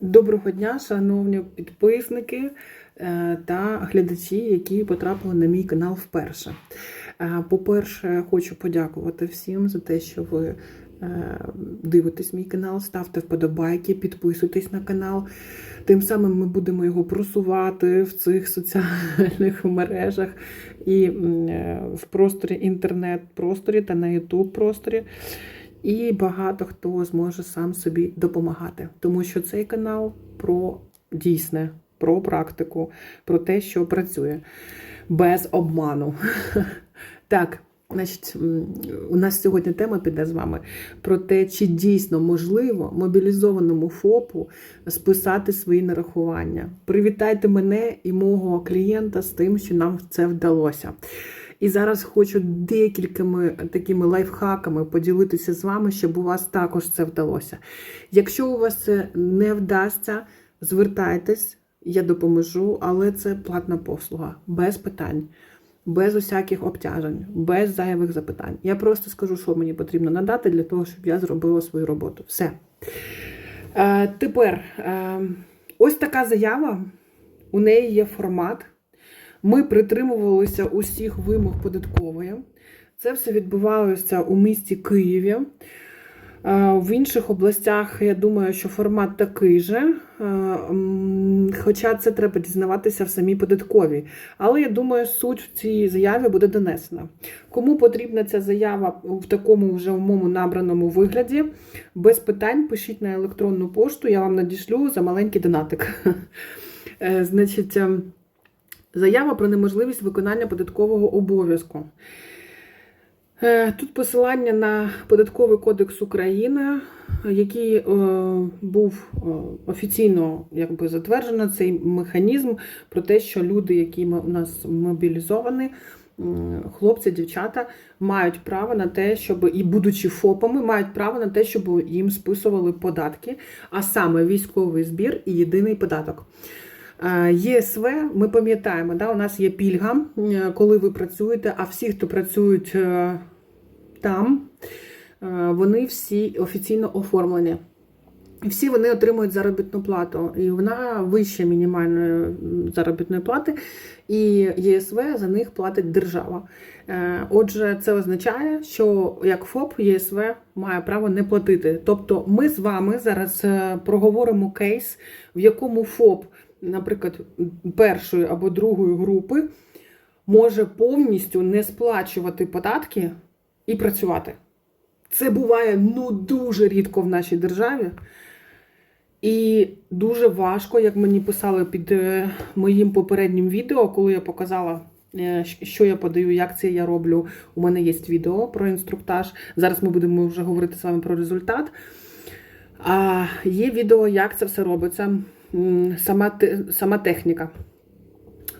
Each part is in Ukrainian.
Доброго дня, шановні підписники е, та глядачі, які потрапили на мій канал вперше. Е, По-перше, хочу подякувати всім за те, що ви е, дивитесь мій канал, ставте вподобайки, підписуйтесь на канал. Тим самим ми будемо його просувати в цих соціальних мережах і в просторі інтернет-просторі та на YouTube просторі. І багато хто зможе сам собі допомагати, тому що цей канал про дійсне, про практику, про те, що працює без обману. Так, значить, у нас сьогодні тема піде з вами про те, чи дійсно можливо мобілізованому ФОПу списати свої нарахування. Привітайте мене і мого клієнта з тим, що нам це вдалося. І зараз хочу декількома такими лайфхаками поділитися з вами, щоб у вас також це вдалося. Якщо у вас це не вдасться, звертайтесь, я допоможу, але це платна послуга, без питань, без усяких обтяжень, без зайвих запитань. Я просто скажу, що мені потрібно надати для того, щоб я зробила свою роботу. Все. Е, тепер, е, ось така заява, у неї є формат. Ми притримувалися усіх вимог податкової. Це все відбувалося у місті Києві. Е, В інших областях, я думаю, що формат такий же, Е, хоча це треба дізнаватися в самій податковій. Але я думаю, суть в цій заяві буде донесена. Кому потрібна ця заява в такому вже умовно набраному вигляді, без питань пишіть на електронну пошту, я вам надішлю за маленький донатик. Е, Значить, ем, Заява про неможливість виконання податкового обов'язку. Е, Тут посилання на Податковий кодекс України, який е, був е, офіційно якби, затверджено цей механізм про те, що люди, які у нас мобілізовані, хлопці, дівчата, мають право на те, щоб і будучи ФОПами, мають право на те, щоб їм списували податки, а саме військовий збір і єдиний податок. Е, ЄСВ, ми пам'ятаємо, да, у нас є пільга, е, коли ви працюєте, а всі, хто працюють е, там, вони всі офіційно оформлені. Всі вони отримують заробітну плату, і вона вища мінімальної заробітної плати, і ЄСВ за них платить держава. Отже, це означає, що як ФОП ЄСВ має право не платити. Тобто, ми з вами зараз проговоримо кейс, в якому ФОП, наприклад, першої або другої групи, може повністю не сплачувати податки і працювати. Це буває ну дуже рідко в нашій державі. І дуже важко, як мені писали під е, моїм попереднім відео, коли я показала, е, що я подаю, як це я роблю. У мене є відео про інструктаж. Зараз ми будемо вже говорити з вами про результат. А є відео, як це все робиться, сама, сама техніка.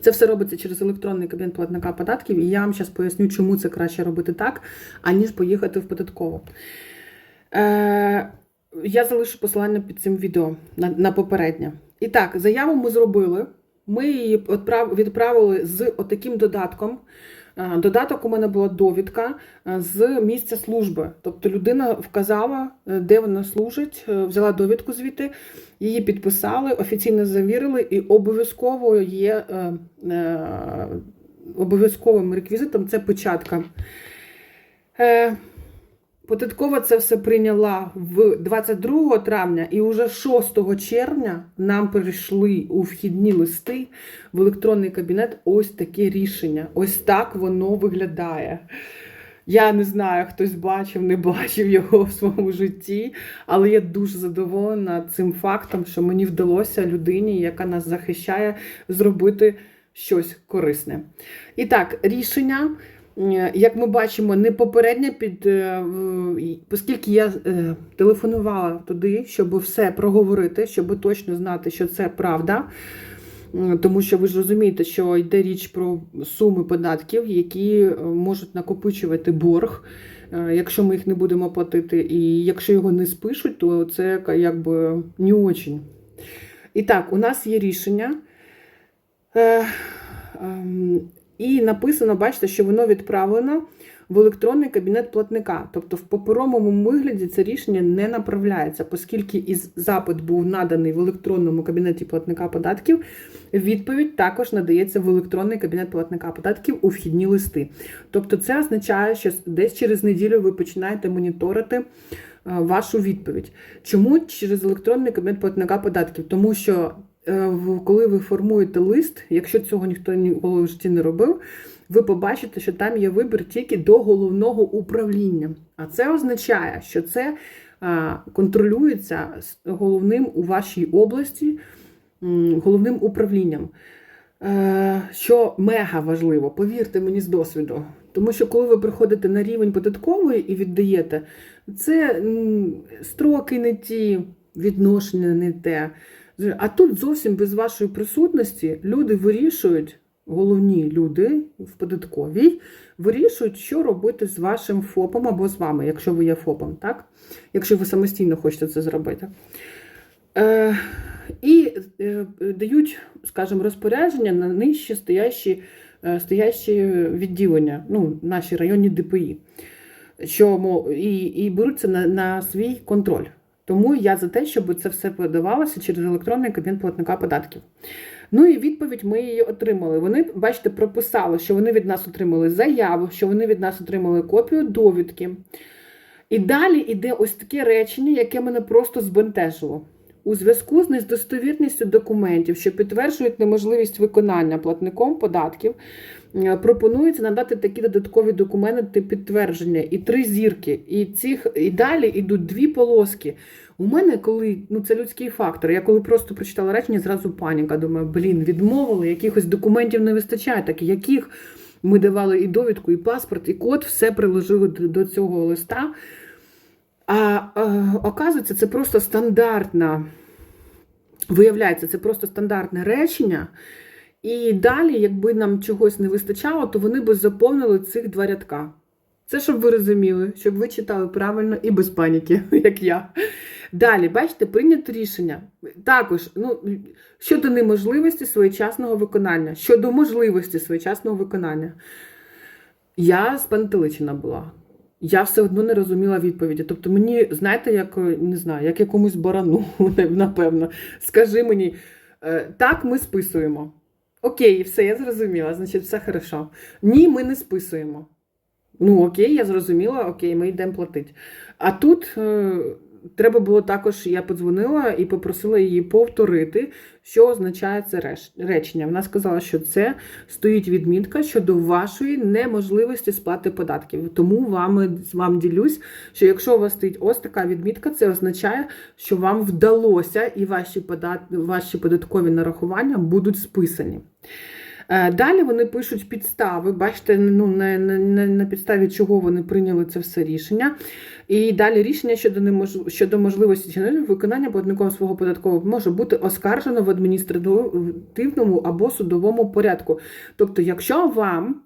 Це все робиться через електронний кабінет платника податків, і я вам зараз поясню, чому це краще робити так, аніж поїхати в податкову. Е, я залишу посилання під цим відео на, на попереднє. І так, заяву ми зробили. Ми її відправ- відправили з отаким додатком. Е, Додаток у мене була довідка е, з місця служби. Тобто людина вказала, е, де вона служить, взяла довідку звідти, її підписали, офіційно завірили, і обов'язково є обов'язковим реквізитом це печатка. Податкова це все прийняла в 22 травня, і уже 6 червня нам прийшли у вхідні листи в електронний кабінет ось таке рішення. Ось так воно виглядає. Я не знаю, хтось бачив, не бачив його в своєму житті, але я дуже задоволена цим фактом, що мені вдалося людині, яка нас захищає, зробити щось корисне. І так, рішення. Е, Як ми бачимо, не попередньо під, е, оскільки я е, телефонувала туди, щоб все проговорити, щоб точно знати, що це правда. Тому що ви ж розумієте, що йде річ про суми податків, які можуть накопичувати борг, якщо ми їх не будемо платити. І якщо його не спишуть, то це якби не очень. І так, у нас є рішення. І написано, бачите, що воно відправлено в електронний кабінет платника. Тобто в паперовому вигляді це рішення не направляється, оскільки із запит був наданий в електронному кабінеті платника податків, відповідь також надається в електронний кабінет платника податків у вхідні листи. Тобто, це означає, що десь через неділю ви починаєте моніторити. е, Вашу відповідь. Чому через електронний кабінет платника податків? Тому що коли ви формуєте лист, якщо цього ніхто ніколи в житті не робив, ви побачите, що там є вибір тільки до головного управління. А це означає, що це контролюється головним у вашій області, головним управлінням. Е, Що мега важливо, повірте мені з досвіду. Тому що коли ви приходите на рівень податкової і віддаєте, це строки не ті, відношення не те. А тут зовсім без вашої присутності люди вирішують, головні люди в податковій, вирішують, що робити з вашим ФОПом або з вами, якщо ви є ФОПом, так? Якщо ви самостійно хочете це зробити. Е, і е, дають, скажімо, розпорядження на нижче стоящі, е, стоящі відділення, ну, наші районні ДПІ, що, і, і беруться на, на свій контроль. Тому я за те, щоб це все подавалося через електронний кабінет платника податків. Ну і відповідь ми її отримали. Вони, бачите, прописали, що вони від нас отримали заяву, що вони від нас отримали копію довідки. І далі йде ось таке речення, яке мене просто збентежило. У зв'язку з недостовірністю документів, що підтверджують неможливість виконання платником податків, е, пропонується надати такі додаткові документи підтвердження і три зірки. І цих і далі йдуть дві полоски. У мене, коли ну це людський фактор. Я коли просто прочитала речення, зразу паніка. Думаю, блін, відмовили, якихось документів не вистачає, так яких ми давали і довідку, і паспорт, і код, все приложили до до цього листа. А е, оказується, це просто стандартна, виявляється, це просто стандартне речення. І далі, якби нам чогось не вистачало, то вони б заповнили цих два рядка. Це щоб ви розуміли, щоб ви читали правильно і без паніки, як я. Далі, бачите, прийнято рішення. Також ну, щодо неможливості своєчасного виконання, щодо можливості своєчасного виконання. Я спантеличена була. Я все одно не розуміла відповіді. Тобто мені, знаєте, як не знаю, як якомусь барану, напевно. Скажи мені, е, так, ми списуємо. Окей, все, я зрозуміла, значить, все хорошо. Ні, ми не списуємо. Ну, окей, я зрозуміла, окей, ми йдемо платити. А тут е, треба було також, я подзвонила і попросила її повторити, що означає це речення. Вона сказала, що це стоїть відмітка щодо вашої неможливості сплати податків. Тому вам, вам ділюсь, що якщо у вас стоїть ось така відмітка, це означає, що вам вдалося і ваші, подат... ваші податкові нарахування будуть списані. Е, Далі вони пишуть підстави, бачите, ну, на, на, на, підставі чого вони прийняли це все рішення. І далі рішення щодо немож... щодо можливості чи виконання платником свого податкового може бути оскаржено в адміністративному або судовому порядку. Тобто, якщо вам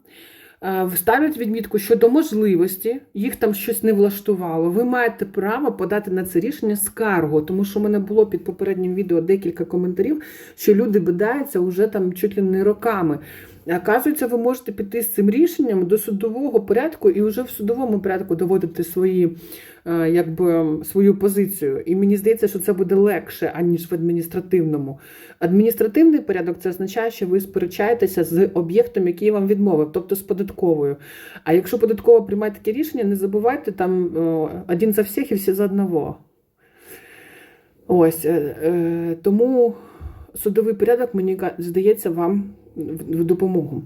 е, вставлять відмітку щодо можливості, їх там щось не влаштувало, ви маєте право подати на це рішення скаргу, тому що в мене було під попереднім відео декілька коментарів, що люди бидаються вже там чуть ли не роками. Оказується, ви можете піти з цим рішенням до судового порядку і вже в судовому порядку доводити свої, е, якби, свою позицію. І мені здається, що це буде легше, аніж в адміністративному. Адміністративний порядок це означає, що ви сперечаєтеся з об'єктом, який вам відмовив, тобто з податковою. А якщо податкова приймає таке рішення, не забувайте там о, один за всіх і всі за одного. Ось е, е, тому судовий порядок, мені здається, вам в допомогу.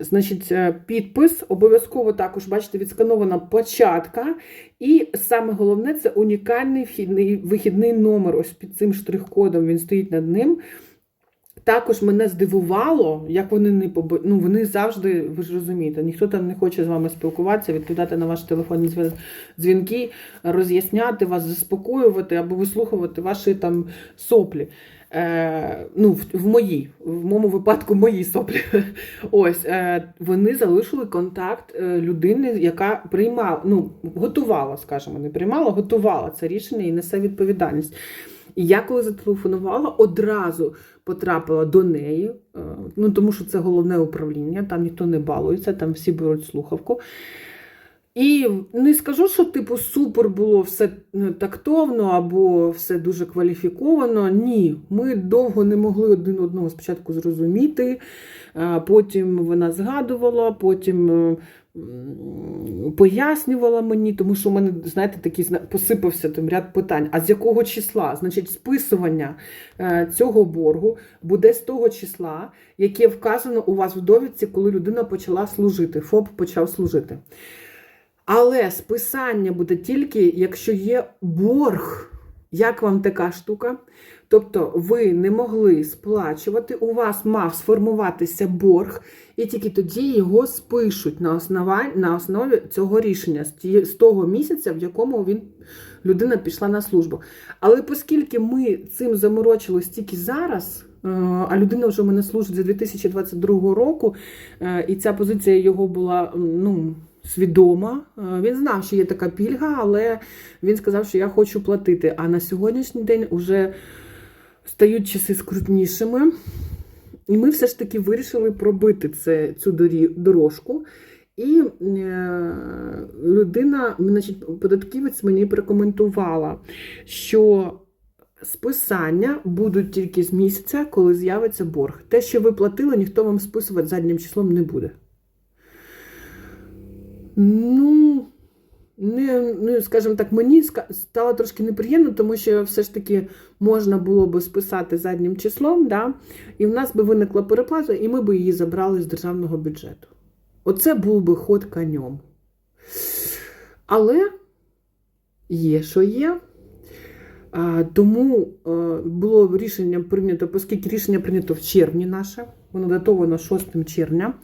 Значить, е, підпис обов'язково також, бачите, відсканована початка. І саме головне це унікальний вхідний, вихідний номер. Ось під цим штрих-кодом він стоїть над ним. Також мене здивувало, як вони не поби... ну, вони завжди, ви ж розумієте, ніхто там не хоче з вами спілкуватися, відповідати на ваші телефонні дзвінки, роз'ясняти вас, заспокоювати або вислухувати ваші там соплі. Е, ну, в, моїй, в моєму випадку, мої соплі. Ось е, вони залишили контакт е, людини, яка приймала, ну, готувала, скажімо, не приймала, готувала це рішення і несе відповідальність. І я коли зателефонувала, одразу потрапила до неї, е, ну тому що це головне управління, там ніхто не балується, там всі беруть слухавку. І не скажу, що типу супер було все е, тактовно або все дуже кваліфіковано. Ні, ми довго не могли один одного спочатку зрозуміти. Потім вона згадувала, потім е, пояснювала мені, тому що в мене, знаєте, такий посипався там ряд питань. А з якого числа? Значить, списування е, цього боргу буде з того числа, яке вказано у вас в довідці, коли людина почала служити, ФОП почав служити. Але списання буде тільки, якщо є борг. Як вам така штука? Тобто ви не могли сплачувати, у вас мав сформуватися борг, і тільки тоді його спишуть на, основа, на основі цього рішення, з того місяця, в якому він, людина пішла на службу. Але оскільки ми цим заморочились тільки зараз, е, а людина вже в мене служить з 2022 року, е, і ця позиція його була ну, свідома. Е, Він знав, що є така пільга, але він сказав, що я хочу платити. А на сьогоднішній день вже стають часи скрутнішими. І ми все ж таки вирішили пробити це, цю дорожку. І е, людина, значить, податківець мені прокоментувала, що списання будуть тільки з місяця, коли з'явиться борг. Те, що ви платили, ніхто вам списувати заднім числом не буде. Ну, не, ну, скажімо так, мені стало трошки неприємно, тому що все ж таки можна було би списати заднім числом, да? і в нас би виникла переплата, і ми би її забрали з державного бюджету. Оце був би ход конем. Але є, що є. А, тому е, було рішення прийнято, оскільки рішення прийнято в червні наше, воно датовано 6 червня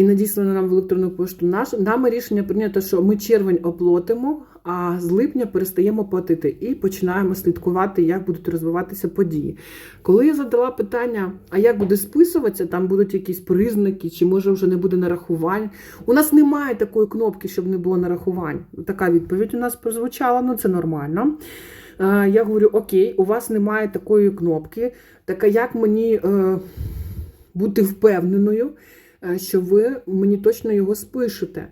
і надіслано нам в електронну пошту. Наш, нами рішення прийнято, що ми червень оплатимо, а з липня перестаємо платити і починаємо слідкувати, як будуть розвиватися події. Коли я задала питання, а як буде списуватися, там будуть якісь признаки, чи може вже не буде нарахувань. У нас немає такої кнопки, щоб не було нарахувань. Така відповідь у нас прозвучала, ну це нормально. Е, Я говорю: Окей, у вас немає такої кнопки. Так як мені е, бути впевненою, що ви мені точно його спишете?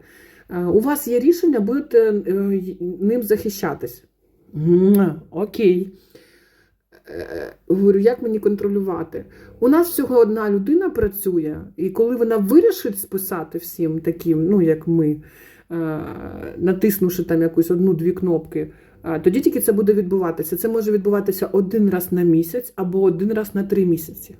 Е, У вас є рішення, будете е, ним захищатись. Окей. Е, Говорю, як мені контролювати? У нас всього одна людина працює, і коли вона вирішить списати всім таким, ну як ми, е, натиснувши там якусь одну-дві кнопки, е, тоді тільки це буде відбуватися. Це може відбуватися один раз на місяць або один раз на три місяці.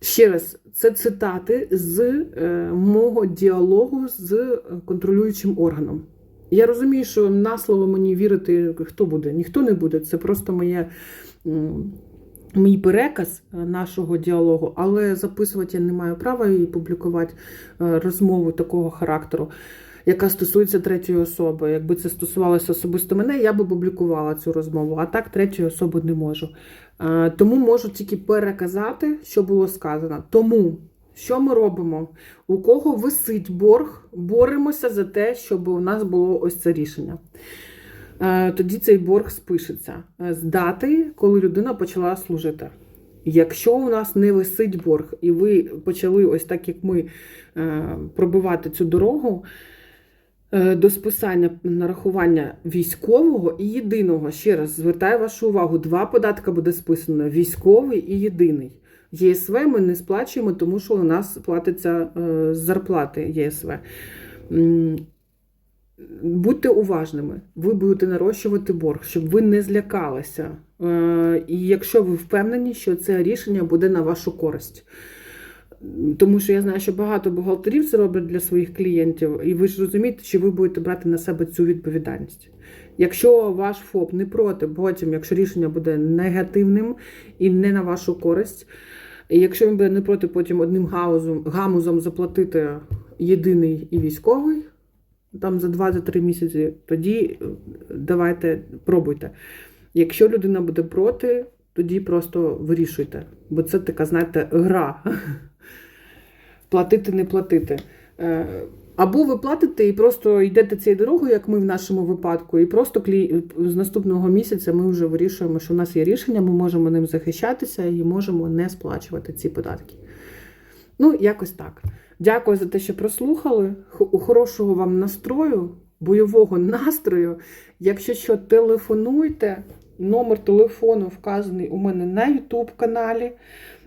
Ще раз, це цитати з е, мого діалогу з е, контролюючим органом. Я розумію, що на слово мені вірити хто буде? Ніхто не буде. Це просто моє, мій переказ е, нашого діалогу, але записувати я не маю права і публікувати розмову такого характеру, яка стосується третьої особи. Якби це стосувалося особисто мене, я би публікувала цю розмову, а так третьої особи не можу. Е, Тому можу тільки переказати, що було сказано. Тому що ми робимо? У кого висить борг, боремося за те, щоб у нас було ось це рішення. Е, Тоді цей борг спишеться е, з дати, коли людина почала служити. Якщо у нас не висить борг, і ви почали, ось так як ми, пробивати цю дорогу до списання нарахування військового і єдиного, ще раз звертаю вашу увагу, два податка буде списано: військовий і єдиний. ЄСВ ми не сплачуємо, тому що у нас платиться е, з зарплати ЄСВ. Будьте уважними, ви будете нарощувати борг, щоб ви не злякалися. Е, І якщо ви впевнені, що це рішення буде на вашу користь. Тому що я знаю, що багато бухгалтерів це роблять для своїх клієнтів, і ви ж розумієте, що ви будете брати на себе цю відповідальність. Якщо ваш ФОП не проти, потім, якщо рішення буде негативним і не на вашу користь, і якщо він буде не проти потім одним гаузом, гамузом заплатити єдиний і військовий, там за 2-3 місяці, тоді е, давайте пробуйте. Якщо людина буде проти, тоді просто вирішуйте. Бо це така, знаєте, гра. Платити, не платити. Е, Або ви платите і просто йдете цією дорогою, як ми в нашому випадку, і просто клі... з наступного місяця ми вже вирішуємо, що у нас є рішення, ми можемо ним захищатися і можемо не сплачувати ці податки. Ну, якось так. Дякую за те, що прослухали. Хорошого вам настрою, бойового настрою. Якщо що, телефонуйте. Номер телефону вказаний у мене на YouTube каналі.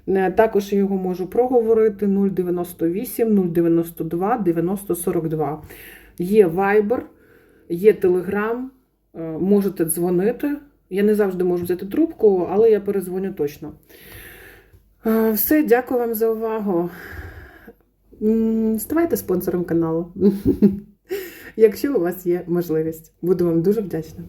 Е, Також я його можу проговорити 098 092 9042. Є Viber, є Telegram, е, можете дзвонити. Я не завжди можу взяти трубку, але я перезвоню точно. Е, Все, дякую вам за увагу. Ставайте спонсором каналу, якщо у вас є можливість. Буду вам дуже вдячна.